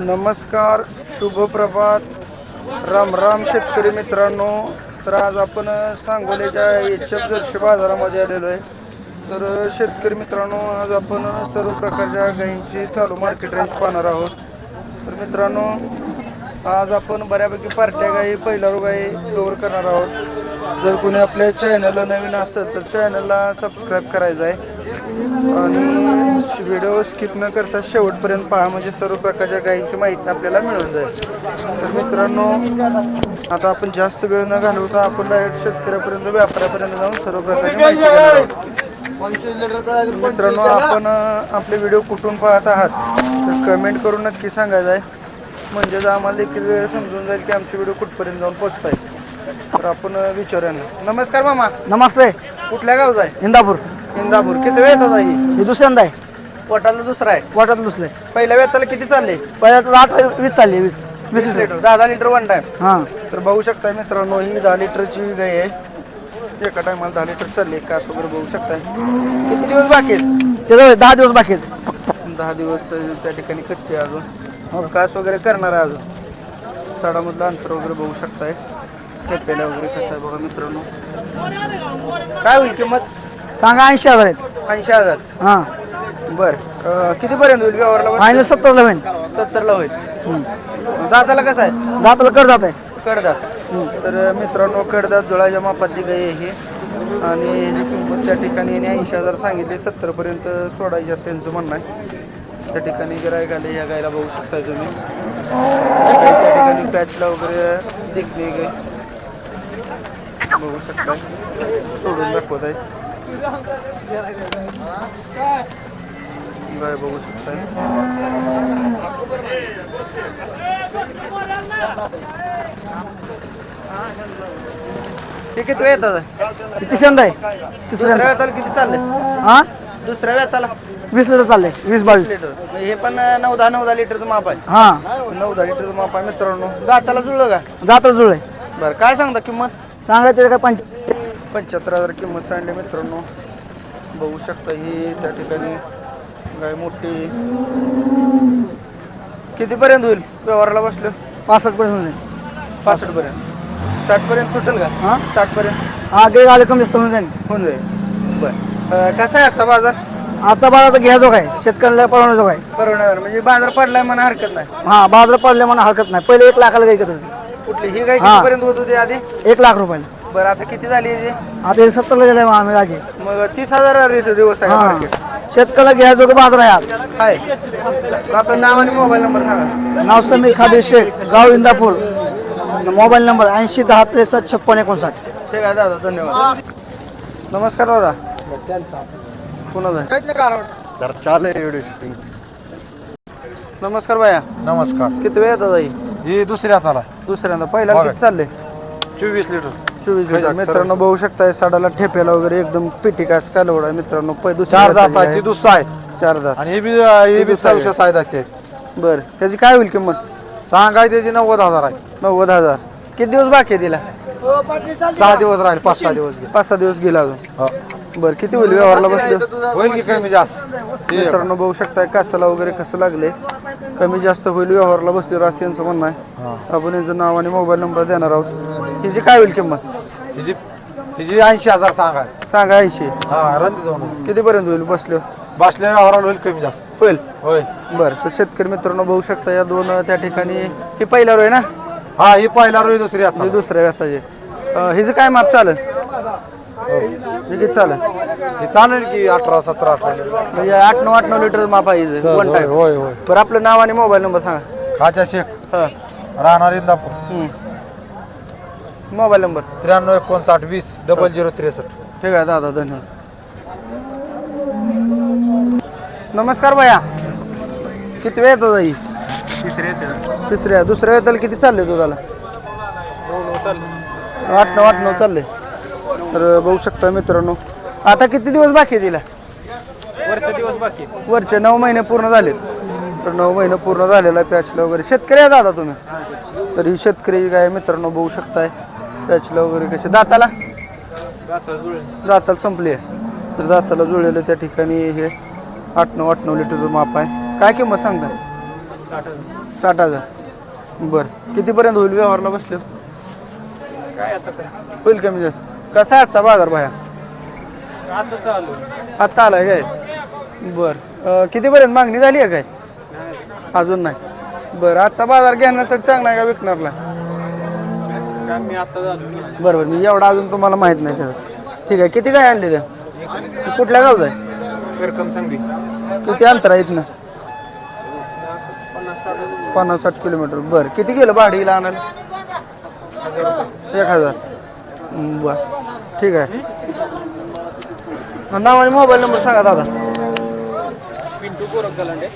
नमस्कार शुभ प्रभात. राम राम शेतकरी मित्रांनो. तर आज आपण सांगोल्याच्या एच एफ जर्शी बाजारामध्ये आलेलो आहे. तर शेतकरी मित्रांनो आज आपण सर्व प्रकारच्या गायींची चालू मार्केट रेंज पाहणार आहोत. तर मित्रांनो आज आपण बऱ्यापैकी पार्ट्या गायी पहिला गायी कवर करणार आहोत. जर कोणी आपल्या चॅनलला नवीन असेल तर चॅनलला सबस्क्राईब करायचं आहे. आणि व्हिडिओ स्किप न करता शेवटपर्यंत पहा म्हणजे सर्व प्रकारच्या गायींची माहिती आपल्याला मिळून जाईल. तर मित्रांनो आता आपण जास्त वेळ न घालवता आपण डायरेक्ट शेतकऱ्यापर्यंत व्यापाऱ्यापर्यंत जाऊन सर्व प्रकारची माहिती घेणार आहोत. मित्रांनो आपण आपले व्हिडिओ कुठून पाहत आहात? तर कमेंट करून नक्की सांगायचं आहे. म्हणजे जर आम्हाला देखील समजून जाईल की आमचे व्हिडिओ कुठपर्यंत जाऊन पोहोचत आहेत तर आपण विचारूया ना. नमस्कार मामा. नमस्ते. कुठल्या गावचा आहे? इंदापूर. इंदापूर किती वेळ येतात ही हे दुसऱ्यांदा आहे. पोटाला दुसरा आहे? पोटात दुसरे पहिल्या वेताला किती चालले? पहिल्या तर आठ वीस चालली वीस. वीस वीस लिटर. लिटर. दहा दहा लिटर वन टाइम हां. तर बघू शकता मित्रांनो ही दहा लिटरची गाय आहे. एका टायमाला दहा लिटर चालले कास वगैरे बघू शकताय. किती दिवस बाकी आहेत? त्याच्यावर दहा दिवस बाकी आहेत. दहा दिवस त्या ठिकाणी कच्चे आहे अजून. कास वगैरे करणार आहे अजून. साडामधलं अंतर वगैरे बघू शकताय. पेपेला वगैरे कसं आहे बघा मित्रांनो. काय होईल किंमत? सांगा ऐंशी हजार आहेत. ऐंशी हजार. हां. बर. अं, कितीपर्यंत होईल व्यवहारला फायनल सत्तरला होईल. सत्तरला होईल. दाताला कसं आहे? दाताला कर जात आहे. कडदात. तर मित्रांनो कडदात जुळाच्या मापातली गाय आहे ही. आणि ह्याची किंमत त्या ठिकाणी याने ऐंशी हजार सांगितले. सत्तरपर्यंत सोडायची असं यांचं म्हणणं आहे. त्या ठिकाणी गिरायक आले या गायला बघू शकताय तुम्ही. त्या ठिकाणी पॅचला वगैरे देखणे गाय. बघू शकताय. सोडून दाखवत आहे. गाय बघू शकताय हे किती वेळ येतात हे तिसऱ्यांदा आहे दुसऱ्या तिसऱ्यांदा वेताला किती चालले? हां? दुसऱ्या वेताला वीस लिटर चालले वीस बावीस. लिटर. हे पण नऊ दहा नऊ दहा लिटरचं माप आहे. हां. नऊ दहा लिटरचं माप आहे मित्रांनो. दाताला जुळलं का? दाताला जुळले बरं काय सांगता किंमत? सांगा त्याचं काय पंच पंच्याहत्तर हजार किंमत सांगली मित्रांनो बघू शकता ही त्या ठिकाणी गाय मोठी. कितीपर्यंत होईल व्यवहाराला बसलं? पासष्ट पर्यंत होईल. पासष्ट पर्यंत. साठ पर्यंत सुटेल का? हां? साठ पर्यंत हां गेले आले कमी जास्त होऊन जाईल. होऊन जाईल. बरं. कसा आहे आजचा बाजार? आता बाजार आता घ्यायचो काय? शेतकऱ्याला परवण्याचो काय? परवणार म्हणजे बाजार पडलाय म्हणा हरकत नाही. हां बाजार पडले म्हणून हरकत नाही. पहिले एक लाखाला करत होती. कुठली? ही गाय. कितीपर्यंत होत होती आधी? एक लाख रुपयाला. बरं आता किती झाली याची? आता हे सत्तरला गेले आम्ही राजे. मग तीस हजार दिवस आहे हां. शेतकऱ्याला घ्यायचो का बाजार आहे आज आहे तर आपलं नाव आणि मोबाईल नंबर सांगा. नाव समीर खादे शेख गाव इंदापूर. मोबाईल नंबर ऐंशी दहा त्रेसष्ट छप्पन एकोणसाठ. ठीक आहे दादा धन्यवाद. नमस्कार दादा. पुन्हा तर शूटिंग नमस्कार बाया नमस्कार. किती वेळ येतात आई ही? दुसरी हाताला. दुसऱ्यांदा. पहिला बघा. किती चालले चोवीस लिटर. चोवीस लिटर. मित्रांनो बघू शकताय साडाला ठेप्याला वगैरे एकदम पिटी कास कालवड आहे मित्रांनो. पै चार दुसऱ्या दुसरा आहे. चार दात. आणि हे बी हे बी दुसरा आहे. सहाशे साय दाते. बर ह्याची काय होईल किंमत? सांगाय त्याची नव्वद हजार आहे. नव्वद हजार. किती दिवस बाकी आहे तिला? सहा दिवस राहील पाच सहा दिवस घे. पाच सहा दिवस गेला अजून. हो. बर किती होईल व्यवहारला बसलं? होईल की कमी जास्त? हे मित्रांनो बघू शकताय कासाला वगैरे कसं लागले? कमी जास्त होईल व्यवहारला बसले राशी यांचं म्हणणं आहे. आपण यांचं नाव आणि मोबाईल नंबर देणार आहोत. हिची काय होईल किंमत? हिची हिची ऐंशी हजार सांगाय सांगा ऐंशी. हा रंदी जाऊन. कितीपर्यंत होईल बसले? बसल्या व्यवहाराला होईल कमी जास्त. होईल? होय. बरं तर शेतकरी मित्रांनो बघू शकता या दोन त्या ठिकाणी ही पहिला रोय ना? हा ही पहिला रोई दुसरी ही आता दुसऱ्या व्यथाचे. हिचं काय माप चालेल? हे. किती चालेल? ही चालेल की अठरा सतरा अठरा. म्हणजे आठ नऊ आठ नऊ लिटर माप आहे हिचं. वन होय टाइम होय होय बरं आपलं नाव आणि मोबाईल नंबर सांगा. खाच्या शेख. हां. राहणार इंदापूर. Mobile number? त्र्याण्णव एकोणसाठ वीस डबल झिरो त्रेसष्ट. ठीक आहे दादा धन्यवाद. नमस्कार भैया. किती वेळ येतात आई तिसऱ्या दुसऱ्या वेळेला किती चालले तुझाला आठ नऊ आठ नऊ चालले तर बघू शकता मित्रांनो. आता किती दिवस बाकी आहे तिला? वरचे दिवस बाकी वरचे नऊ महिने पूर्ण झालेत. तर नऊ महिने पूर्ण झालेला आहे पॅचला वगैरे. शेतकरी आहे दादा तुम्ही? तर ही शेतकरी काय मित्रांनो बघू शकताय. पॅचला वगैरे कसे? दाताला? दाताला संपली आहे. तर दाताला जुळलेलं त्या ठिकाणी हे आठ नऊ आठ नऊ लिटरचं माप आहे. काय किंमत सांगता? साठ हजार. बरं. कितीपर्यंत होईल व्यवहारला बसले? होईल कमी जास्त. कसा आहे आजचा बाजार भाया? आत्ता आलाय काय? बरं. कितीपर्यंत मागणी झाली आहे काय? अजून नाही. बरं आजचा बाजार घेण्यासाठी चांगला आहे का विकणारला? मी आता झालो. बरोबर मी एवढा अजून तुम्हाला माहीत नाही त्याचं ठीक आहे किती काय आणले ते कुठल्या गावचं आहे? रक्कम सांगली. किती अंतर आहे इथनं? पन्नास साठ पन्नास साठ किलोमीटर. बरं किती गेलं भाडीला आणायला? एक हजार. बरं. ठीक आहे. नाव आणि मोबाईल नंबर सांगा दादा. पिंटू गोरख गलांडे.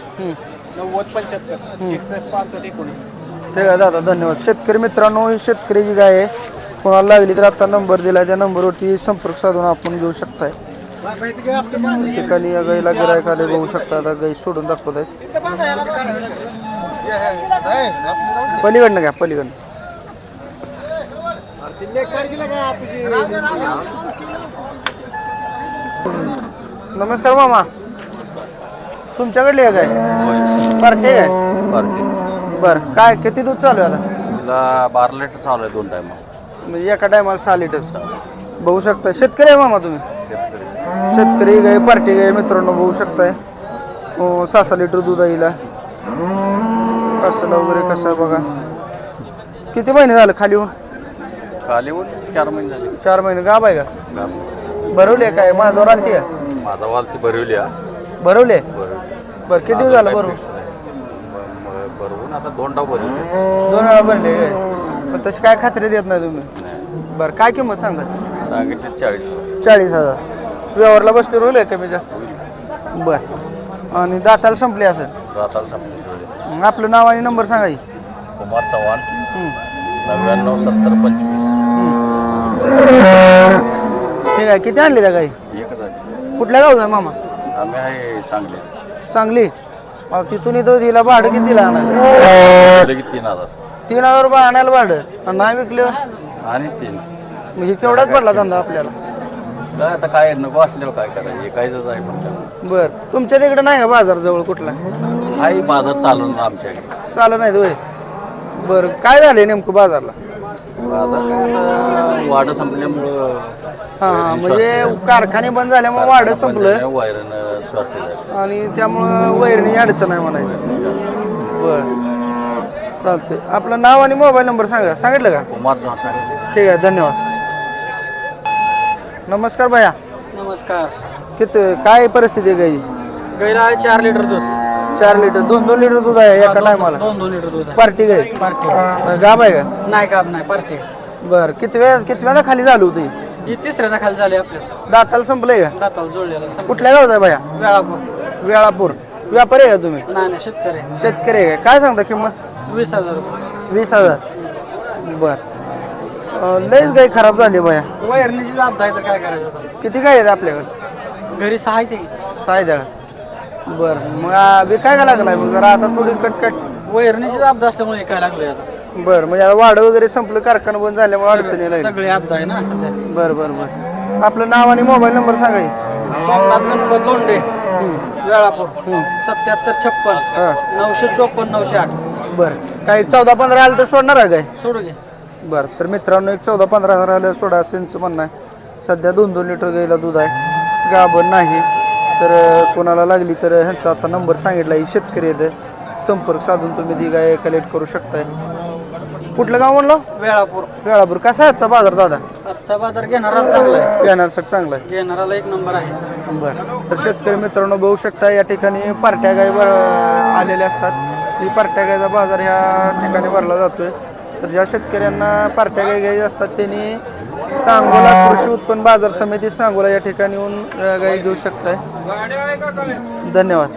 नव्वद पंच्याहत्तर. एकसष्ट पासष्ट एकोणीस. ठीक आहे दादा धन्यवाद. शेतकरी मित्रांनो ही शेतकऱ्याची गाय आहे कोणाला लागली तर आता नंबर दिला त्या नंबरवरती संपर्क साधून आपण घेऊ शकताय. ठिकाणी या गाईला गिरायक आले बघू शकता आता गाई सोडून दाखवत आहेत पलीकडनं घ्या पलीकडनं. नमस्कार मामा. तुमच्याकडली आहे काय पार्टी आहे? बर काय किती दूध चालू आहे आता? तुला बारा लिटर चालू आहे दोन टाइम म्हणजे एका टायमाला सहा लिटर बघू शकता. शेतकरी आहे मामा तुम्ही? शेतकरी. गाय पार्टी गाय मित्रांनो बघू शकताय. हो सहा सहा लिटर दूध आईला कासाला वगैरे कसं आहे बघा. किती महिने झालं खाली होऊन खाली वर चार महिने झाले. चार महिने. गाब आहे का? गाम. भरवले काय? माझ्यावर आलती का? माझा वाल ती भरवली हा. भरवले. बरं किती दिवस झालं म- भरवून आता दोन टाव भरवले दोन वेळा भरले काय पण तशी काय खात्री देत नाही तुम्ही? बरं काय किंमत सांगा? सांगितले चाळीस चाळीस हजार. व्यवहारला बसते रोल आहे कमी जास्त? बर. आणि दाताला संपले असेल? राताला संपले आपलं नाव आणि नंबर सांगा की. कुमार चव्हाण. हं. नव्याण्णव सत्तर पंचवीस. ठीक आहे. किती आणली त्या गाई? एकच आहे. कुठल्या गावचा आहे मामा? आम्ही आहे सांगली. सांगली. मग तिथून इथं दिला भाडं किती दिला तीन हजार. तीन हजार रुपये आणायला भाडं. आणि नाही विकलं? आणि तीन. म्हणजे केवढाच पडला धंदा आपल्याला? काय आता काय नको असल्यावर काय करायचं? एकायचंच आहे बर. तुमच्या तिकडे नाही का बाजार जवळ कुठला? आहे बाजार चालू ना आमच्याकडे चालत नाही होय. बरं. काय झालंय नेमकं बाजारला? बाजार काय आता वाढ संपल्यामुळं हां हां म्हणजे कारखाने बंद झाल्यामुळे वाढ संपलं वायरन शॉर्टेज आणि त्यामुळं वैरणी अडचण आहे म्हणायची. बर. चालते आपलं नाव आणि मोबाईल नंबर सांगा. सांगितलं का? कुमार ठीक आहे धन्यवाद. नमस्कार भैया. नमस्कार. किती काय परिस्थिती आहे गाई? गैरा आहे चार लिटर दूध. चार लिटर. दोन दोन लिटर दूध आहे एका टायमाला? दोन दोन लिटर दूध पार्टी गाई? पार्टी. गाब आहे का? नाही का नाही पार्टी. बरं किती वेळा किती वेळा खाली झाली होती ही खाली झाली आपल्या दाताला संपलंय का? दाताला जोडलेला कुठल्या गावचा आहे भैया? वेळापूर. वेळापूर. व्यापारी आहे का तुम्ही? नाही नाही शेतकरी शेतकरी आहे का? काय सांगता किंमत? वीस हजार रुपये. वीस हजार. बर. अं, लयच गाई खराब झाली भैया. वैरणीची जात जायचं काय करायचं आता? किती गाय आहेत आपल्याकडे? घरी सहा आहे ते. सायदा बर. मग आ, विकाय का लागलाय मग जरा. आता थोडी कटकट. वैरणीची जात असल्यामुळे काय लागलं याचं बर म्हणजे आता वाढ वगैरे संपलं कारखाना बंद झाल्यामुळे अडचणी लागली सगळे अपदा आहे ना सध्या बर बर बर. आपलं नाव आणि मोबाईल नंबर सांगा की. सोमनाथ गणपत लोंढे. वेळापूर. सत्याहत्तर छप्पन. हा. नऊशे चोपन्न नऊशे आठ. बर. काही चौदा पंधरा आलं तर सोडणार आहे काय? सोडू घे. बर तर मित्रांनो एक चौदा पंधरा हजार आलं सोडा असेंचं म्हणणं आहे. सध्या दोन दोन लिटर गाईला दूध आहे. गाभण नाही. तर अं, कोणाला लागली तर ह्यांचा आता नंबर सांगितला शेतकरी आहेत. संपर्क साधून तुम्ही ती गाय कलेक्ट करू शकताय. कुठलं गाव म्हणलं? वेळापूर. वेळापूर. कसा आहे आजचा बाजार दादा? आजचा बाजार घेणारा चांगला आहे. येण्यासाठी चांगला आहे. घेणाराला एक नंबर आहे. बरं. तर शेतकरी मित्रांनो बघू शकता या ठिकाणी पार्ट्या गाय बर आलेल्या असतात. ही पार्ट्या गायचा बाजार ह्या ठिकाणी भरला जातोय. तर ज्या शेतकऱ्यांना पार्ट्या गाय गाय असतात त्यांनी सांगोला कृषी उत्पन्न बाजार समिती सांगोला या ठिकाणी येऊन गाई घेऊ शकताय. धन्यवाद.